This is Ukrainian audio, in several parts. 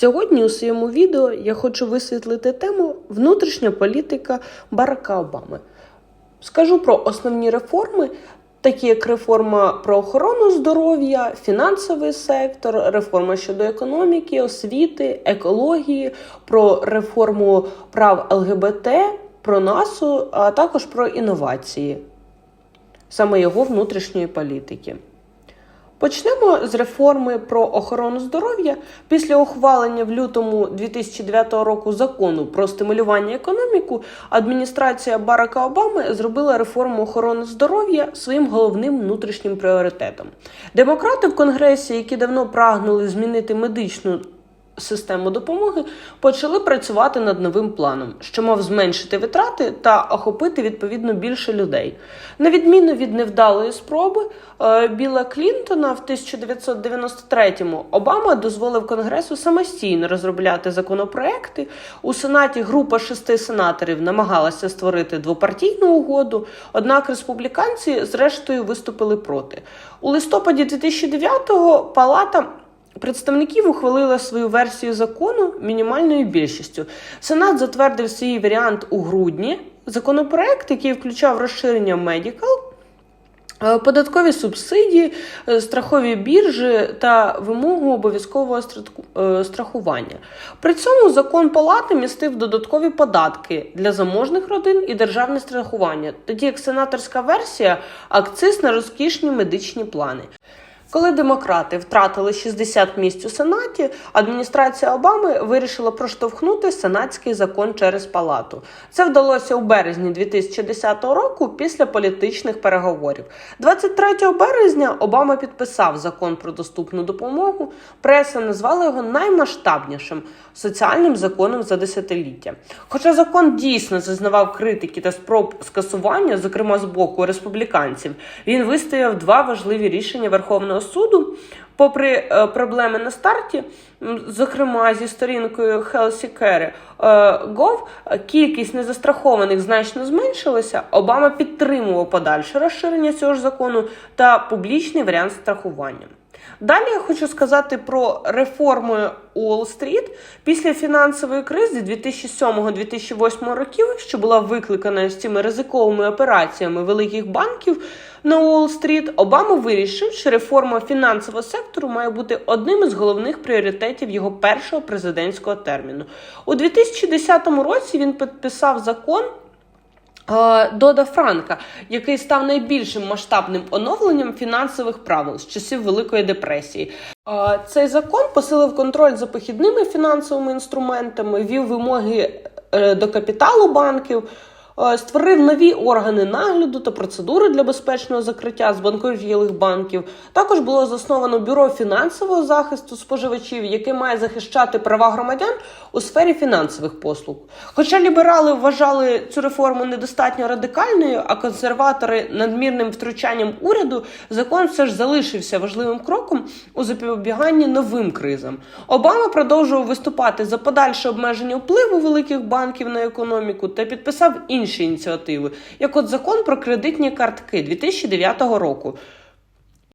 Сьогодні у своєму відео я хочу висвітлити тему внутрішня політика Барака Обами. Скажу про основні реформи, такі як реформа про охорону здоров'я, фінансовий сектор, реформа щодо економіки, освіти, екології, про реформу прав ЛГБТ, про НАСУ, а також про інновації, саме його внутрішньої політики. Почнемо з реформи про охорону здоров'я. Після ухвалення в лютому 2009 року закону про стимулювання економіку, адміністрація Барака Обами зробила реформу охорони здоров'я своїм головним внутрішнім пріоритетом. Демократи в Конгресі, які давно прагнули змінити медичну систему допомоги, почали працювати над новим планом, що мав зменшити витрати та охопити відповідно більше людей. На відміну від невдалої спроби е, Біла Клінтона в 1993-му Обама дозволив Конгресу самостійно розробляти законопроекти. У Сенаті група шести сенаторів намагалася створити двопартійну угоду, однак республіканці зрештою виступили проти. У листопаді 2009-го палата. Представників ухвалила свою версію закону мінімальною більшістю. Сенат затвердив свій варіант у грудні. Законопроект, який включав розширення медикал, е, податкові субсидії, е, страхові біржі та вимогу обов'язкового е, страхування. При цьому закон палати містив додаткові податки для заможних родин і державне страхування, тоді як сенаторська версія акциз на розкішні медичні плани. Коли демократи втратили 60 місць у Сенаті, адміністрація Обами вирішила проштовхнути сенатський закон через палату. Це вдалося у березні 2010 року після політичних переговорів. 23 березня Обама підписав закон про доступну допомогу. Преса назвала його наймасштабнішим соціальним законом за десятиліття. Хоча закон дійсно зазнавав критики та спроб скасування, зокрема з боку республіканців, він вистояв два важливі рішення Верховного суду. Попри е, проблеми на старті, зокрема зі сторінкою Healthy Care е, е, кількість незастрахованих значно зменшилася. Обама підтримував подальше розширення цього ж закону та публічний варіант страхування. Далі я хочу сказати про реформу Уолл-стріт після фінансової кризи 2007-2008 років, що була викликана з цими ризиковими операціями великих банків на Уолл-стріт, Обама вирішив, що реформа фінансового сектору має бути одним із головних пріоритетів його першого президентського терміну. У 2010 році він підписав закон. Е, Дода Франка, який став найбільшим масштабним оновленням фінансових правил з часів Великої депресії. Е, Цей закон посилив контроль за похідними фінансовими інструментами, вів вимоги е, до капіталу банків, створив нові органи нагляду та процедури для безпечного закриття з банкрутілих банків. Також було засновано бюро фінансового захисту споживачів, яке має захищати права громадян у сфері фінансових послуг. Хоча ліберали вважали цю реформу недостатньо радикальною, а консерватори надмірним втручанням уряду, закон все ж залишився важливим кроком у запобіганні новим кризам. Обама продовжував виступати за подальше обмеження впливу великих банків на економіку та підписав інші ініціативи, як от закон про кредитні картки 2009 року.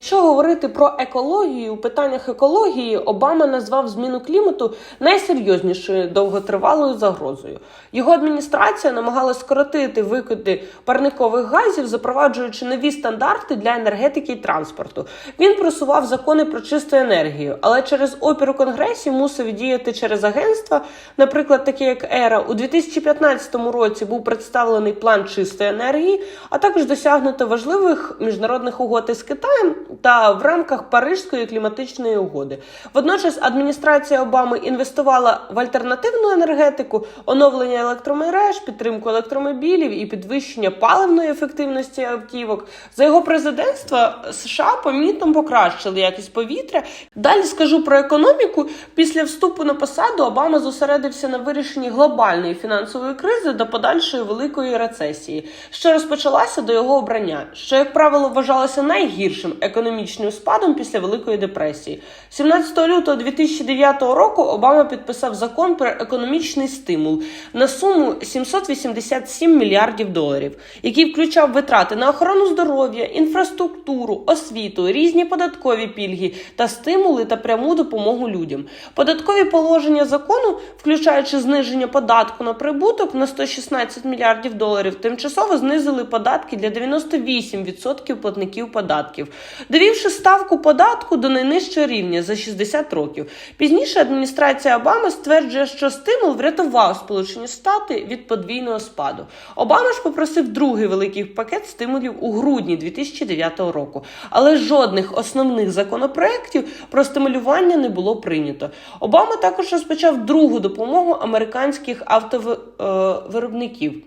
Якщо говорити про екологію, у питаннях екології Обама назвав зміну клімату найсерйознішою довготривалою загрозою. Його адміністрація намагалась скоротити викиди парникових газів, запроваджуючи нові стандарти для енергетики і транспорту. Він просував закони про чисту енергію, але через опір у конгресі мусив діяти через агентства, наприклад, таке як ЕРА. У 2015 році був представлений план чистої енергії, а також досягнуто важливих міжнародних угод із Китаєм та в рамках Парижської кліматичної угоди. Водночас адміністрація Обами інвестувала в альтернативну енергетику, оновлення електромереж, підтримку електромобілів і підвищення паливної ефективності автівок. За його президентства США помітно покращили якість повітря. Далі скажу про економіку. Після вступу на посаду Обама зосередився на вирішенні глобальної фінансової кризи до подальшої великої рецесії, що розпочалася до його обрання, що, як правило, вважалося найгіршим економічним економічним спадом після Великої депресії. 17 лютого 2009 року Обама підписав закон про економічний стимул на суму 787 мільярдів доларів, який включав витрати на охорону здоров'я, інфраструктуру, освіту, різні податкові пільги та стимули та пряму допомогу людям. Податкові положення закону, включаючи зниження податку на прибуток на 116 мільярдів доларів, тимчасово знизили податки для 98% платників податків, довівши ставку податку до найнижчого рівня за 60 років. Пізніше адміністрація Обами стверджує, що стимул врятував Сполучені Штати від подвійного спаду. Обама ж попросив другий великий пакет стимулів у грудні 2009 року, але жодних основних законопроєктів про стимулювання не було прийнято. Обама також розпочав другу допомогу американських автовиробників.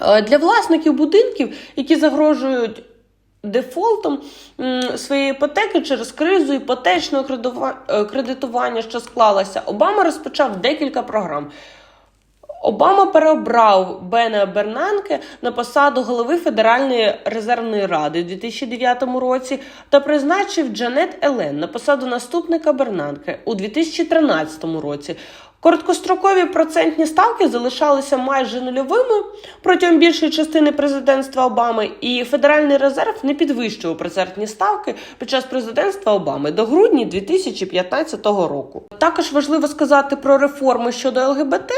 Е, Для власників будинків, які загрожують дефолтом своєї іпотеки через кризу іпотечного е, кредитування, що склалася, Обама розпочав декілька програм. Обама переобрав Бена Бернанке на посаду голови Федеральної резервної ради у 2009 році та призначив Джанет Елен на посаду наступника Бернанке у 2013 році. Короткострокові процентні ставки залишалися майже нульовими протягом більшої частини президентства Обами, і Федеральний резерв не підвищував процентні ставки під час президентства Обами до грудня 2015 року. Також важливо сказати про реформи щодо ЛГБТ,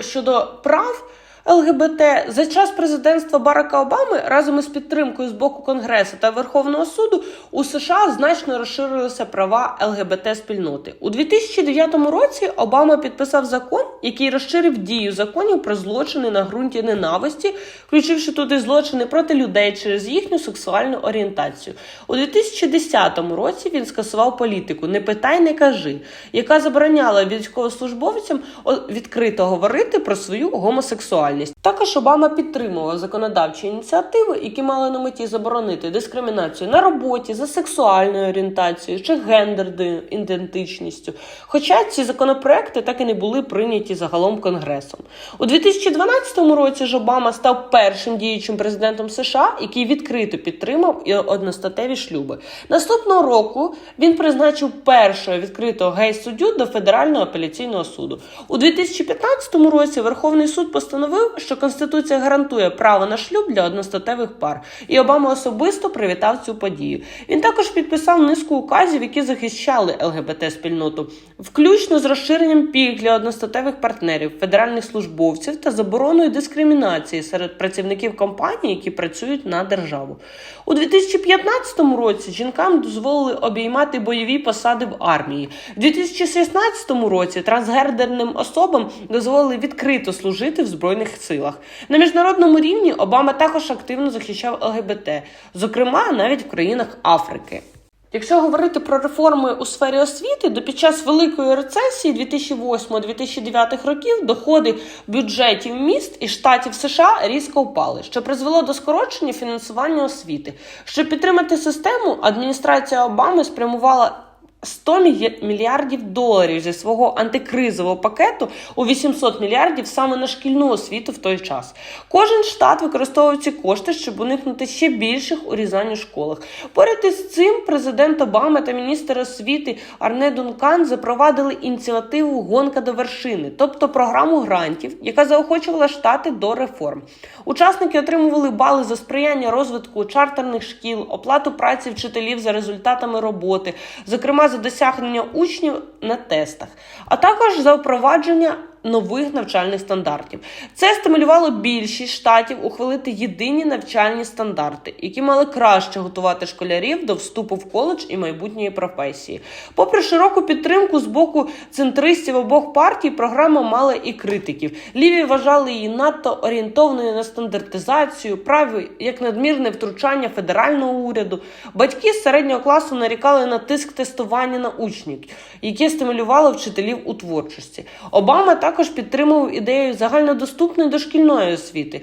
щодо прав. ЛГБТ за час президентства Барака Обами разом із підтримкою з боку Конгресу та Верховного суду у США значно розширилися права ЛГБТ спільноти. У 2009 році Обама підписав закон, який розширив дію законів про злочини на ґрунті ненависті, включивши туди злочини проти людей через їхню сексуальну орієнтацію. У 2010 році він скасував політику Не питай, не кажи, яка забороняла військовослужбовцям відкрито говорити про свою гомосексуальність. Також Обама підтримував законодавчі ініціативи, які мали на меті заборонити дискримінацію на роботі за сексуальною орієнтацією чи гендерною ідентичністю. Хоча ці законопроекти так і не були прийняті загалом Конгресом. У 2012 році ж Обама став першим діючим президентом США, який відкрито підтримав і одностатеві шлюби. Наступного року він призначив першого відкритого гей-суддю до Федерального апеляційного суду. У 2015 році Верховний суд постановив, що Конституція гарантує право на шлюб для одностатевих пар, і Обама особисто привітав цю подію. Він також підписав низку указів, які захищали ЛГБТ спільноту, включно з розширенням пільг для одностатевих партнерів, федеральних службовців та забороною дискримінації серед працівників компаній, які працюють на державу. У 2015 році жінкам дозволили обіймати бойові посади в армії. У 2016 році трансгендерним особам дозволили відкрито служити в збройних силах. На міжнародному рівні Обама також активно захищав ЛГБТ, зокрема навіть в країнах Африки. Якщо говорити про реформи у сфері освіти, то під час великої рецесії 2008-2009 років доходи бюджетів міст і штатів США різко впали, що призвело до скорочення фінансування освіти. Щоб підтримати систему, адміністрація Обами спрямувала 100 мілья- мільярдів доларів зі свого антикризового пакету у 800 мільярдів саме на шкільну освіту в той час. Кожен штат використовував ці кошти, щоб уникнути ще більших урізань у школах. Поряд із цим президент Обама та міністр освіти Арне Дункан запровадили ініціативу Гонка до вершини, тобто програму грантів, яка заохочувала штати до реформ. Учасники отримували бали за сприяння розвитку чартерних шкіл, оплату праці вчителів за результатами роботи, зокрема за досягнення учнів на тестах, а також за впровадження нових навчальних стандартів. Це стимулювало більшість штатів ухвалити єдині навчальні стандарти, які мали краще готувати школярів до вступу в коледж і майбутньої професії. Попри широку підтримку з боку центристів обох партій, програма мала і критиків. Ліві вважали її надто орієнтовною на стандартизацію, праві як надмірне втручання федерального уряду. Батьки з середнього класу нарікали на тиск тестування на учнів, яке стимулювало вчителів у творчості. Обама також підтримував ідею загальнодоступної дошкільної освіти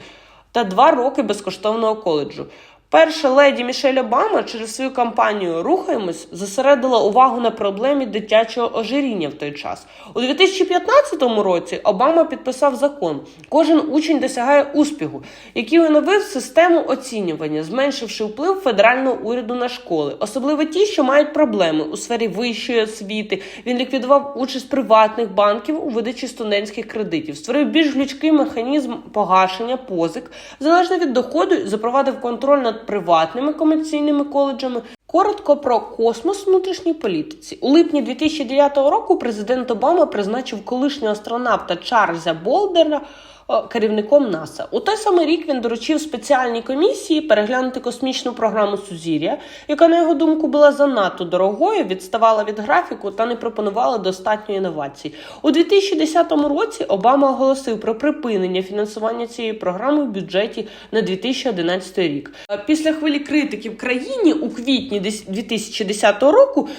та два роки безкоштовного коледжу. Перша леді Мішель Обама через свою кампанію Рухаємось зосередила увагу на проблемі дитячого ожиріння в той час. У 2015 році Обама підписав закон: кожен учень досягає успіху, який оновив систему оцінювання, зменшивши вплив федерального уряду на школи, особливо ті, що мають проблеми у сфері вищої освіти. Він ліквідував участь приватних банків у видачі студентських кредитів, створив більш гнучкий механізм погашення позик залежно від доходу, запровадив контроль над приватними комерційними коледжами. Коротко про космос в внутрішній політиці. У липні 2009 року президент Обама призначив колишнього астронавта Чарльза Болдера керівником НАСА. У той самий рік він доручив спеціальній комісії переглянути космічну програму Сузір'я, яка, на його думку, була занадто дорогою, відставала від графіку та не пропонувала достатньо інновацій. У 2010 році Обама оголосив про припинення фінансування цієї програми в бюджеті на 2011 рік. Е, Після хвилі критики в країні у квітні дес- 2010 року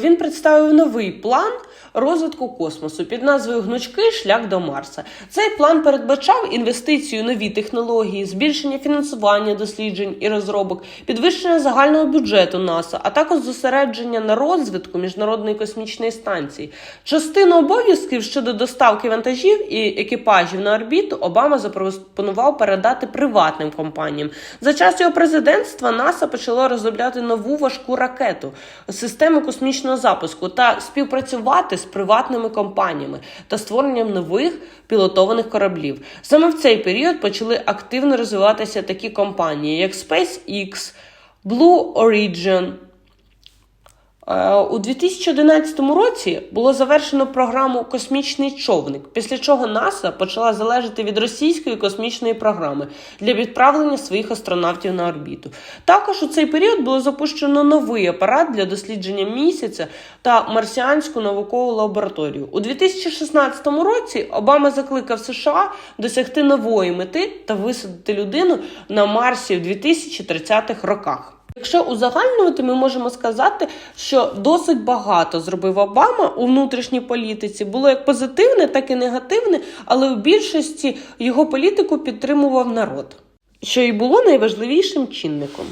він представив новий план розвитку космосу під назвою Гнучкий шлях до Марса. Цей план передбачав інвестицію нові технології, збільшення фінансування досліджень і розробок, підвищення загального бюджету НАСА, а також зосередження на розвитку міжнародної космічної станції. Частину обов'язків щодо доставки вантажів і екіпажів на орбіту Обама запропонував передати приватним компаніям. За час його президентства НАСА почало розробляти нову важку ракету, систему космічного запуску та співпрацювати з приватними компаніями та створенням нових пілотованих кораблів. Саме в цей період почали активно розвиватися такі компанії, як SpaceX, Blue Origin. Е, У 2011 році було завершено програму Космічний човник, після чого НАСА почала залежати від російської космічної програми для відправлення своїх астронавтів на орбіту. Також у цей період було запущено новий апарат для дослідження місяця та марсіанську наукову лабораторію. У 2016 році Обама закликав США досягти нової мети та висадити людину на Марсі в 2030-х роках. Якщо узагальнювати, ми можемо сказати, що досить багато зробив Обама у внутрішній політиці. Було як позитивне, так і негативне, але у більшості його політику підтримував народ, що і було найважливішим чинником.